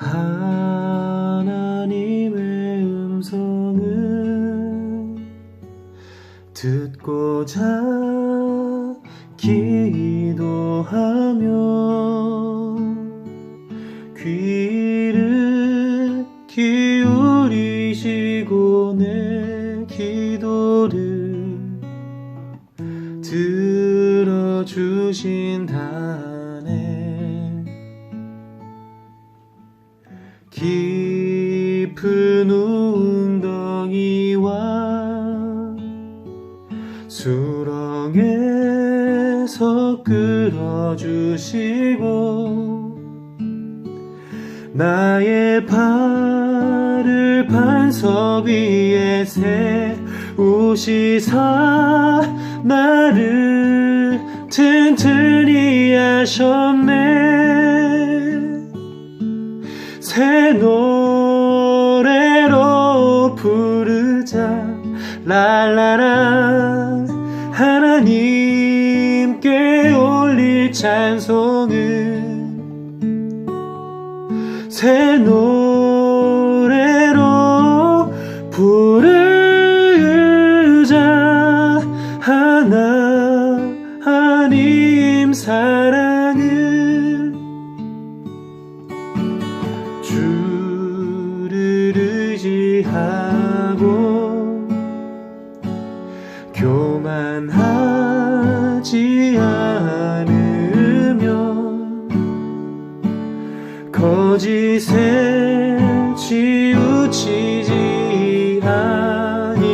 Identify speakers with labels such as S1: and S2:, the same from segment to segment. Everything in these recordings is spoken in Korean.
S1: 하나님의 음성을 듣고자 기도하며 귀를 기울이시고 내 기도를 들어주신다 깊은 웅덩이와 수렁에서 끌어주시고 나의 발을 반석 위에 세우시사 나를 튼튼히 하셨네 새 노래로 부르자. 랄라라 하나님께 올릴 찬송을. 새 노래로 부르자. 하나님 사랑 하고 교만하지 않으면 거짓에 치우치지 아니하면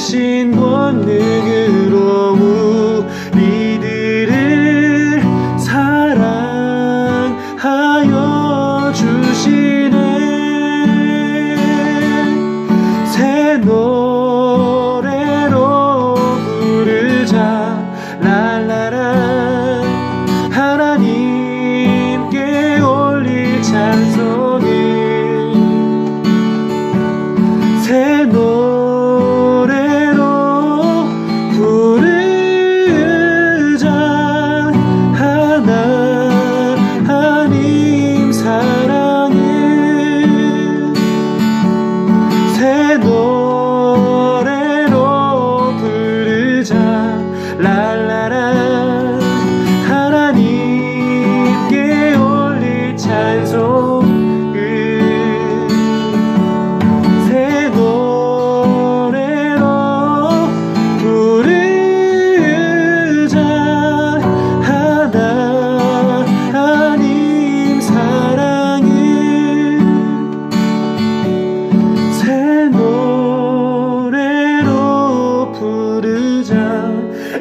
S1: 크신 권능으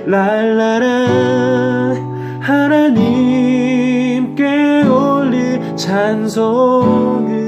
S1: 랄라라 하나님께 올릴 찬송을